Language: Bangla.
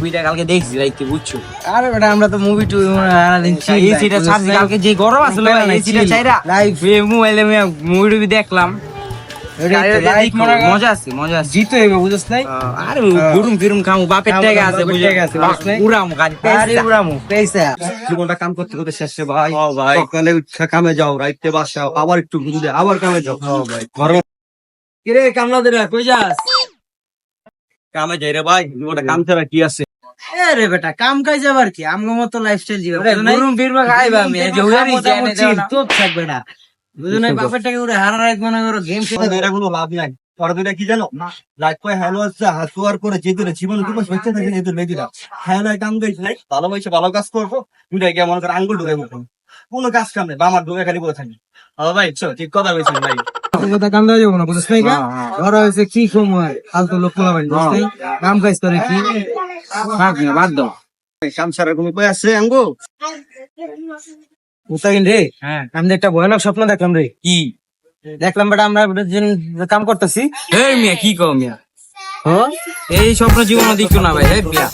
মুভিটা কালকে দেখছি রাইতে বুঝছ? আরে বেটা আমরা তো মুভি টু এসিটা ছাড়ছি কালকে যে গরম আসলে এসিটা চাইরা লাইভ মোবাইলে মুভি টুভি দেখলাম। মজা আছে মজা আছে। জিতো এবার বুঝছ নাই? আরে গুরুম ফিরুম খামু বাপের টাকা আছে বাপের আছে, বুঝছ গাড়ি আরে উড়ামু পয়সা জীবনটা কাম করতে করতে শেষে ভাই। ও ভাই। সকালে উঠে কামে যাও রাইতে বাসাও আবার একটু ঘুরে আবার কামে যাও। ভাই। গরম কিরে কামলা দে কই যাস? কামে যাই রে ভাই জীবনটা কাম ছাড়া কি আছে? আরে বেটা কাম কাজ যাবার কি? আমগো মতো লাইফস্টাইল জীবন। গুরুম খাইবা আমি জহুরি জানে দাও না তো থাকবে না বুঝো নাই? বাপের উড়ে হারা রাত মনে করো গেম খেলে এটা কোনো লাভ নাই। পরে দুটা কি জানো? লাইফ কয় হ্যালো আছে হাসুয়ার করে যে জীবন থাকে এই মেয়েদিরা হ্যাঁ কাম গাইছে নাই ভালো বয়সে ভালো কাজ করব। দুটা গিয়ে মনে করে আঙ্গুল ঢুকাইবো কোনো কাজ কাম নেই বা আমার ঢুকে খালি বলে থাকি। ও ভাই চো ঠিক কথা বলছেন ভাই। কথা কাম দেওয়া যাব না বুঝছ নাই কা হয়েছে কি সময়? ফালতু লোক পোলাবেন বুঝছ নাই? কাম কাজ করে কি? থাক না বাদ দাও কাম কোনো কই আছে আঙ্গো উতাইন রে হ্যাঁ। আমি তো একটা ভয়ানক স্বপ্ন দেখলাম রে। কি? দেখলাম বেটা আমরা কাম করতেছি। এই মিয়া কি কও মিয়া? হ্যাঁ? এই স্বপ্ন জীবন দেখো না ভাই মিয়া।